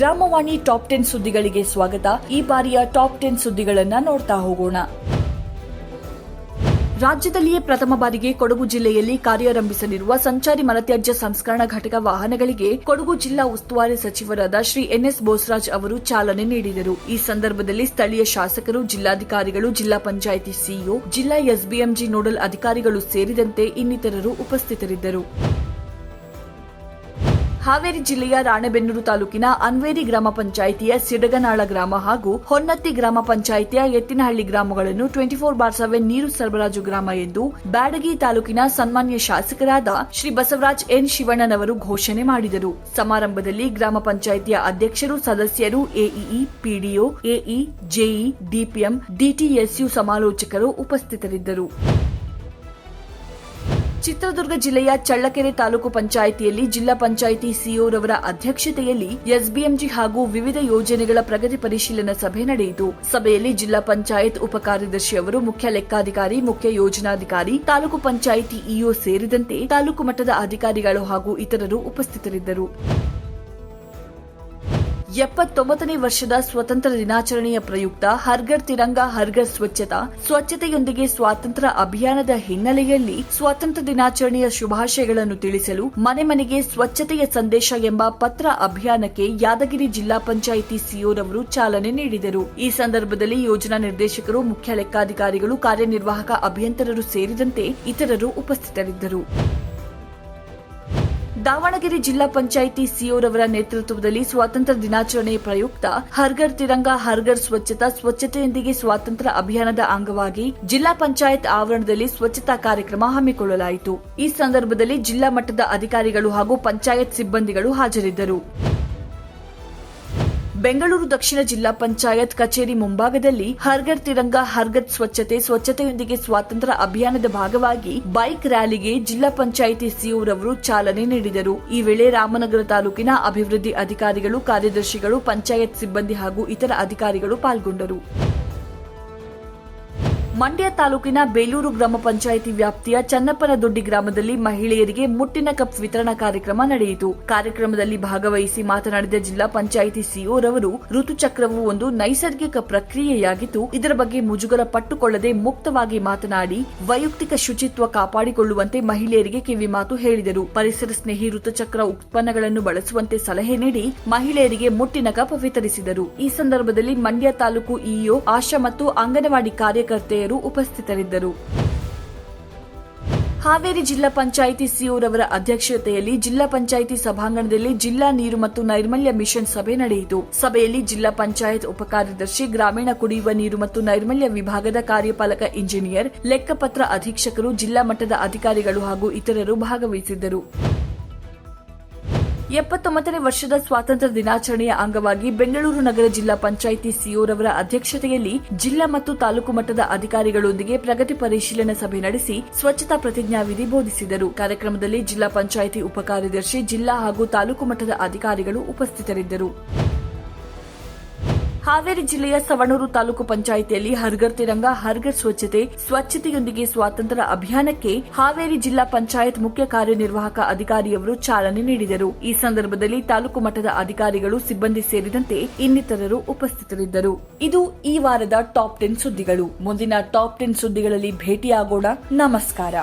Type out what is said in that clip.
ಗ್ರಾಮವಾಣಿ top ten ಸುದ್ದಿಗಳಿಗೆ ಸ್ವಾಗತ. ಈ ಬಾರಿಯ ಟಾಪ್ ಟೆನ್ ಸುದ್ದಿಗಳನ್ನ ನೋಡ್ತಾ ಹೋಗೋಣ. ರಾಜ್ಯದಲ್ಲಿಯೇ ಪ್ರಥಮ ಬಾರಿಗೆ ಕೊಡಗು ಜಿಲ್ಲೆಯಲ್ಲಿ ಕಾರ್ಯಾರಂಭಿಸಲಿರುವ ಸಂಚಾರಿ ಮಲತ್ಯಾಜ್ಯ ಸಂಸ್ಕರಣಾ ಘಟಕ ವಾಹನಗಳಿಗೆ ಕೊಡಗು ಜಿಲ್ಲಾ ಉಸ್ತುವಾರಿ ಸಚಿವರಾದ ಶ್ರೀ ಎನ್ಎಸ್ ಬೋಸರಾಜ್ ಅವರು ಚಾಲನೆ ನೀಡಿದರು. ಈ ಸಂದರ್ಭದಲ್ಲಿ ಸ್ಥಳೀಯ ಶಾಸಕರು, ಜಿಲ್ಲಾಧಿಕಾರಿಗಳು, ಜಿಲ್ಲಾ ಪಂಚಾಯಿತಿ ಸಿಇಒ, ಜಿಲ್ಲಾ ಎಸ್ಬಿಎಂಜಿ ನೋಡಲ್ ಅಧಿಕಾರಿಗಳು ಸೇರಿದಂತೆ ಇನ್ನಿತರರು ಉಪಸ್ಥಿತರಿದ್ದರು. ಹಾವೇರಿ ಜಿಲ್ಲೆಯ ರಾಣೆಬೆನ್ನೂರು ತಾಲೂಕಿನ ಅನ್ವೇರಿ ಗ್ರಾಮ ಪಂಚಾಯಿತಿಯ ಸಿಡಗನಾಳ ಗ್ರಾಮ ಹಾಗೂ ಹೊನ್ನತ್ತಿ ಗ್ರಾಮ ಪಂಚಾಯಿತಿಯ ಎತ್ತಿನಹಳ್ಳಿ ಗ್ರಾಮಗಳನ್ನು ಟ್ವೆಂಟಿ ಫೋರ್ ಬಾರ್ ಸೆವೆನ್ ನೀರು ಸರಬರಾಜು ಗ್ರಾಮ ಎಂದು ಬ್ಯಾಡಗಿ ತಾಲೂಕಿನ ಸನ್ಮಾನ್ಯ ಶಾಸಕರಾದ ಶ್ರೀ ಬಸವರಾಜ್ ಎನ್ ಶಿವಣ್ಣನವರು ಘೋಷಣೆ ಮಾಡಿದರು. ಸಮಾರಂಭದಲ್ಲಿ ಗ್ರಾಮ ಪಂಚಾಯಿತಿಯ ಅಧ್ಯಕ್ಷರು, ಸದಸ್ಯರು, AEE, PDO, AE, JE, DPM, DTSU ಸಮಾಲೋಚಕರು ಉಪಸ್ಥಿತರಿದ್ದರು. ಚಿತ್ರದುರ್ಗ ಜಿಲ್ಲೆಯ ಚಳ್ಳಕೆರೆ ತಾಲೂಕು ಪಂಚಾಯಿತಿಯಲ್ಲಿ ಜಿಲ್ಲಾ ಪಂಚಾಯಿತಿ ಸಿಒರವರ ಅಧ್ಯಕ್ಷತೆಯಲ್ಲಿ ಎಸ್ಬಿಎಂಜಿ ಹಾಗೂ ವಿವಿಧ ಯೋಜನೆಗಳ ಪ್ರಗತಿ ಪರಿಶೀಲನಾ ಸಭೆ ನಡೆಯಿತು. ಸಭೆಯಲ್ಲಿ ಜಿಲ್ಲಾ ಪಂಚಾಯತ್ ಉಪ ಅವರು, ಮುಖ್ಯ ಲೆಕ್ಕಾಧಿಕಾರಿ, ಮುಖ್ಯ ಯೋಜನಾಧಿಕಾರಿ, ತಾಲೂಕು ಪಂಚಾಯಿತಿ ಇಒ ಸೇರಿದಂತೆ ತಾಲೂಕು ಮಟ್ಟದ ಅಧಿಕಾರಿಗಳು ಹಾಗೂ ಇತರರು ಉಪಸ್ಥಿತರಿದ್ದರು. ಎಪ್ಪತ್ತೊಂಬತ್ತನೇ ವರ್ಷದ ಸ್ವತಂತ್ರ ದಿನಾಚರಣೆಯ ಪ್ರಯುಕ್ತ ಹರ್ಗರ್ ತಿರಂಗ ಹರ್ಗರ್ ಸ್ವಚ್ಛತಾ, ಸ್ವಚ್ಛತೆಯೊಂದಿಗೆ ಸ್ವಾತಂತ್ರ್ಯ ಅಭಿಯಾನದ ಹಿನ್ನೆಲೆಯಲ್ಲಿ ಸ್ವಾತಂತ್ರ್ಯ ದಿನಾಚರಣೆಯ ಶುಭಾಶಯಗಳನ್ನು ತಿಳಿಸಲು ಮನೆ ಮನೆಗೆ ಸ್ವಚ್ಛತೆಯ ಸಂದೇಶ ಎಂಬ ಪತ್ರ ಅಭಿಯಾನಕ್ಕೆ ಯಾದಗಿರಿ ಜಿಲ್ಲಾ ಪಂಚಾಯಿತಿ ಸಿಒರವರು ಚಾಲನೆ ನೀಡಿದರು. ಈ ಸಂದರ್ಭದಲ್ಲಿ ಯೋಜನಾ ನಿರ್ದೇಶಕರು, ಮುಖ್ಯ ಲೆಕ್ಕಾಧಿಕಾರಿಗಳು, ಕಾರ್ಯನಿರ್ವಾಹಕ ಅಭಿಯಂತರರು ಸೇರಿದಂತೆ ಇತರರು ಉಪಸ್ಥಿತರಿದ್ದರು. ದಾವಣಗೆರೆ ಜಿಲ್ಲಾ ಪಂಚಾಯಿತಿ ಸಿಒರವರ ನೇತೃತ್ವದಲ್ಲಿ ಸ್ವಾತಂತ್ರ್ಯ ದಿನಾಚರಣೆ ಪ್ರಯುಕ್ತ ಹರ್ಗರ್ ತಿರಂಗ ಹರ್ಗರ್ ಸ್ವಚ್ಛತಾ ಸ್ವಚ್ಛತೆಯೊಂದಿಗೆ ಸ್ವಾತಂತ್ರ್ಯ ಅಭಿಯಾನದ ಅಂಗವಾಗಿ ಜಿಲ್ಲಾ ಪಂಚಾಯತ್ ಆವರಣದಲ್ಲಿ ಸ್ವಚ್ಛತಾ ಕಾರ್ಯಕ್ರಮ ಹಮ್ಮಿಕೊಳ್ಳಲಾಯಿತು. ಈ ಸಂದರ್ಭದಲ್ಲಿ ಜಿಲ್ಲಾ ಮಟ್ಟದ ಅಧಿಕಾರಿಗಳು ಹಾಗೂ ಪಂಚಾಯತ್ ಸಿಬ್ಬಂದಿಗಳು ಹಾಜರಿದ್ದರು. ಬೆಂಗಳೂರು ದಕ್ಷಿಣ ಜಿಲ್ಲಾ ಪಂಚಾಯತ್ ಕಚೇರಿ ಮುಂಭಾಗದಲ್ಲಿ ಹರ್ಗರ್ ತಿರಂಗ ಹರ್ಗರ್ ಸ್ವಚ್ಛತೆ ಸ್ವಚ್ಛತೆಯೊಂದಿಗೆ ಸ್ವಾತಂತ್ರ್ಯ ಅಭಿಯಾನದ ಭಾಗವಾಗಿ ಬೈಕ್ ರ್ಯಾಲಿಗೆ ಜಿಲ್ಲಾ ಪಂಚಾಯಿತಿ ಸಿಇಒರವರು ಚಾಲನೆ ನೀಡಿದರು. ಈ ವೇಳೆ ರಾಮನಗರ ತಾಲೂಕಿನ ಅಭಿವೃದ್ಧಿ ಅಧಿಕಾರಿಗಳು, ಕಾರ್ಯದರ್ಶಿಗಳು, ಪಂಚಾಯತ್ ಸಿಬ್ಬಂದಿ ಹಾಗೂ ಇತರ ಅಧಿಕಾರಿಗಳು ಪಾಲ್ಗೊಂಡರು. ಮಂಡ್ಯ ತಾಲೂಕಿನ ಬೇಲೂರು ಗ್ರಾಮ ಪಂಚಾಯಿತಿ ವ್ಯಾಪ್ತಿಯ ಚನ್ನಪ್ಪನದೊಡ್ಡಿ ಗ್ರಾಮದಲ್ಲಿ ಮಹಿಳೆಯರಿಗೆ ಮುಟ್ಟಿನ ಕಪ್ ವಿತರಣಾ ಕಾರ್ಯಕ್ರಮ ನಡೆಯಿತು. ಕಾರ್ಯಕ್ರಮದಲ್ಲಿ ಭಾಗವಹಿಸಿ ಮಾತನಾಡಿದ ಜಿಲ್ಲಾ ಪಂಚಾಯಿತಿ ಸಿಒ ರವರು ಋತುಚಕ್ರವು ಒಂದು ನೈಸರ್ಗಿಕ ಪ್ರಕ್ರಿಯೆಯಾಗಿದ್ದು ಇದರ ಬಗ್ಗೆ ಮುಜುಗರ ಪಟ್ಟುಕೊಳ್ಳದೆ ಮುಕ್ತವಾಗಿ ಮಾತನಾಡಿ, ವೈಯಕ್ತಿಕ ಶುಚಿತ್ವ ಕಾಪಾಡಿಕೊಳ್ಳುವಂತೆ ಮಹಿಳೆಯರಿಗೆ ಕಿವಿಮಾತು ಹೇಳಿದರು. ಪರಿಸರ ಸ್ನೇಹಿ ಋತುಚಕ್ರ ಉತ್ಪನ್ನಗಳನ್ನು ಬಳಸುವಂತೆ ಸಲಹೆ ನೀಡಿ ಮಹಿಳೆಯರಿಗೆ ಮುಟ್ಟಿನ ಕಪ್ ವಿತರಿಸಿದರು. ಈ ಸಂದರ್ಭದಲ್ಲಿ ಮಂಡ್ಯ ತಾಲೂಕು ಇಒ ಆಶಾ ಮತ್ತು ಅಂಗನವಾಡಿ ಕಾರ್ಯಕರ್ತೆಯರು ಉಪಸ್ಥಿತರಿದ್ದರು. ಹಾವೇರಿ ಜಿಲ್ಲಾ ಪಂಚಾಯಿತಿ ಸಿಒರವರ ಅಧ್ಯಕ್ಷತೆಯಲ್ಲಿ ಜಿಲ್ಲಾ ಪಂಚಾಯಿತಿ ಸಭಾಂಗಣದಲ್ಲಿ ಜಿಲ್ಲಾ ನೀರು ಮತ್ತು ನೈರ್ಮಲ್ಯ ಮಿಷನ್ ಸಭೆ ನಡೆಯಿತು. ಸಭೆಯಲ್ಲಿ ಜಿಲ್ಲಾ ಪಂಚಾಯತ್ ಉಪಕಾರ್ಯದರ್ಶಿ, ಗ್ರಾಮೀಣ ಕುಡಿಯುವ ನೀರು ಮತ್ತು ನೈರ್ಮಲ್ಯ ವಿಭಾಗದ ಕಾರ್ಯಪಾಲಕ ಇಂಜಿನಿಯರ್, ಲೆಕ್ಕಪತ್ರ ಅಧೀಕ್ಷಕರು, ಜಿಲ್ಲಾ ಮಟ್ಟದ ಅಧಿಕಾರಿಗಳು ಹಾಗೂ ಇತರರು ಭಾಗವಹಿಸಿದ್ದರು. ಎಪ್ಪತ್ತೊಂಬತ್ತನೇ ವರ್ಷದ ಸ್ವಾತಂತ್ರ್ಯ ದಿನಾಚರಣೆಯ ಅಂಗವಾಗಿ ಬೆಂಗಳೂರು ನಗರ ಜಿಲ್ಲಾ ಪಂಚಾಯಿತಿ ಸಿಒರವರ ಅಧ್ಯಕ್ಷತೆಯಲ್ಲಿ ಜಿಲ್ಲಾ ಮತ್ತು ತಾಲೂಕು ಮಟ್ಟದ ಅಧಿಕಾರಿಗಳೊಂದಿಗೆ ಪ್ರಗತಿ ಪರಿಶೀಲನಾ ಸಭೆ ನಡೆಸಿ ಸ್ವಚ್ಛತಾ ಪ್ರತಿಜ್ಞಾವಿಧಿ ಬೋಧಿಸಿದರು. ಕಾರ್ಯಕ್ರಮದಲ್ಲಿ ಜಿಲ್ಲಾ ಪಂಚಾಯಿತಿ ಉಪಕಾರ್ಯದರ್ಶಿ, ಜಿಲ್ಲಾ ಹಾಗೂ ತಾಲೂಕು ಮಟ್ಟದ ಅಧಿಕಾರಿಗಳು ಉಪಸ್ಥಿತರಿದ್ದರು. ಹಾವೇರಿ ಜಿಲ್ಲೆಯ ಸವಣೂರು ತಾಲೂಕು ಪಂಚಾಯಿತಿಯಲ್ಲಿ ಹರ್ಗರ್ ತಿರಂಗ, ಹರ್ಗರ್ ಸ್ವಚ್ಛತೆ, ಸ್ವಚ್ಛತೆಯೊಂದಿಗೆ ಸ್ವಾತಂತ್ರ್ಯ ಅಭಿಯಾನಕ್ಕೆ ಹಾವೇರಿ ಜಿಲ್ಲಾ ಪಂಚಾಯತ್ ಮುಖ್ಯ ಕಾರ್ಯನಿರ್ವಾಹಕ ಅಧಿಕಾರಿಯವರು ಚಾಲನೆ ನೀಡಿದರು. ಈ ಸಂದರ್ಭದಲ್ಲಿ ತಾಲೂಕು ಮಟ್ಟದ ಅಧಿಕಾರಿಗಳು, ಸಿಬ್ಬಂದಿ ಸೇರಿದಂತೆ ಇನ್ನಿತರರು ಉಪಸ್ಥಿತರಿದ್ದರು. ಇದು ಈ ವಾರದ ಟಾಪ್ ಟೆನ್ ಸುದ್ದಿಗಳು. ಮುಂದಿನ ಟಾಪ್ ಟೆನ್ ಸುದ್ದಿಗಳಲ್ಲಿ ಭೇಟಿಯಾಗೋಣ. ನಮಸ್ಕಾರ.